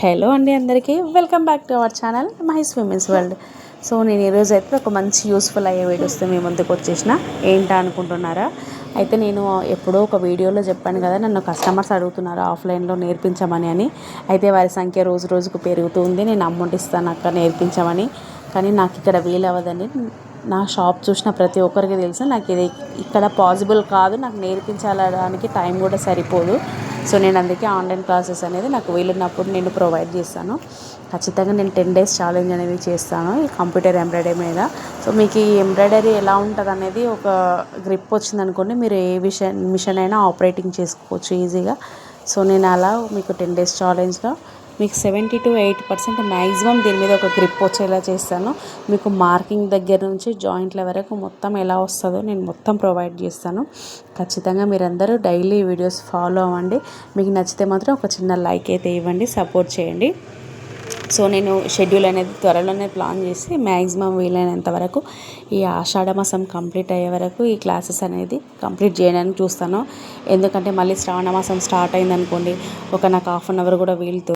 Hello అండి అందరికీ. Welcome back to our channel Mahesh women's world so నేను ఈరోజు అయితే ఒక మంచి యూస్ఫుల్ అయ్యే వీడియోస్తో మీ ముందుకు వచ్చేసిన. ఏంటా అనుకుంటున్నారా? అయితే నేను ఎప్పుడో ఒక వీడియోలో చెప్పాను కదా నన్ను కస్టమర్స్ అడుగుతున్నారు ఆఫ్లైన్లో నేర్పించమని అని. అయితే వారి సంఖ్య రోజు రోజుకు పెరుగుతుంది నేను అమౌంట్ ఇస్తాను అక్క నేర్పించమని. కానీ నాకు ఇక్కడ వీలవ్వదని నా షాప్ చూసిన ప్రతి ఒక్కరికి తెలుసు. నాకు ఇది ఇక్కడ పాసిబుల్ కాదు. నాకు నేర్పించడానికి టైం కూడా సరిపోదు. సో నేను అందుకే ఆన్లైన్ క్లాసెస్ అనేది నాకు వీలున్నప్పుడు నేను ప్రొవైడ్ చేస్తాను. ఖచ్చితంగా నేను టెన్ డేస్ ఛాలెంజ్ అనేది చేస్తాను ఈ కంప్యూటర్ ఎంబ్రాయిడరీ మీద. సో మీకు ఈ ఎంబ్రాయిడరీ ఎలా ఉంటుంది అనేది ఒక గ్రిప్ వచ్చింది అనుకోండి మీరు ఏ విషయం మిషన్ అయినా ఆపరేటింగ్ చేసుకోవచ్చు ఈజీగా. సో నేను అలా మీకు టెన్ డేస్ ఛాలెంజ్లో మీకు seventy to eighty percent maximum దీని మీద ఒక గ్రిప్ వచ్చేలా చేస్తాను. మీకు మార్కింగ్ దగ్గర నుంచి జాయింట్ల వరకు మొత్తం ఎలా వస్తుందో నేను మొత్తం ప్రొవైడ్ చేస్తాను. ఖచ్చితంగా మీరందరూ డైలీ వీడియోస్ ఫాలో అవ్వండి. మీకు నచ్చితే మాత్రం ఒక చిన్న లైక్ అయితే ఇవ్వండి సపోర్ట్ చేయండి. సో నేను షెడ్యూల్ అనేది త్వరలోనే ప్లాన్ చేసి మ్యాక్సిమం వీలైనంత వరకు ఈ ఆషాఢ మాసం కంప్లీట్ అయ్యే వరకు ఈ క్లాసెస్ అనేది కంప్లీట్ చేయడానికి చూస్తాను. ఎందుకంటే మళ్ళీ శ్రావణ మాసం స్టార్ట్ అయిందనుకోండి ఒక నాకు హాఫ్ అన్ అవర్ కూడా వీలుతో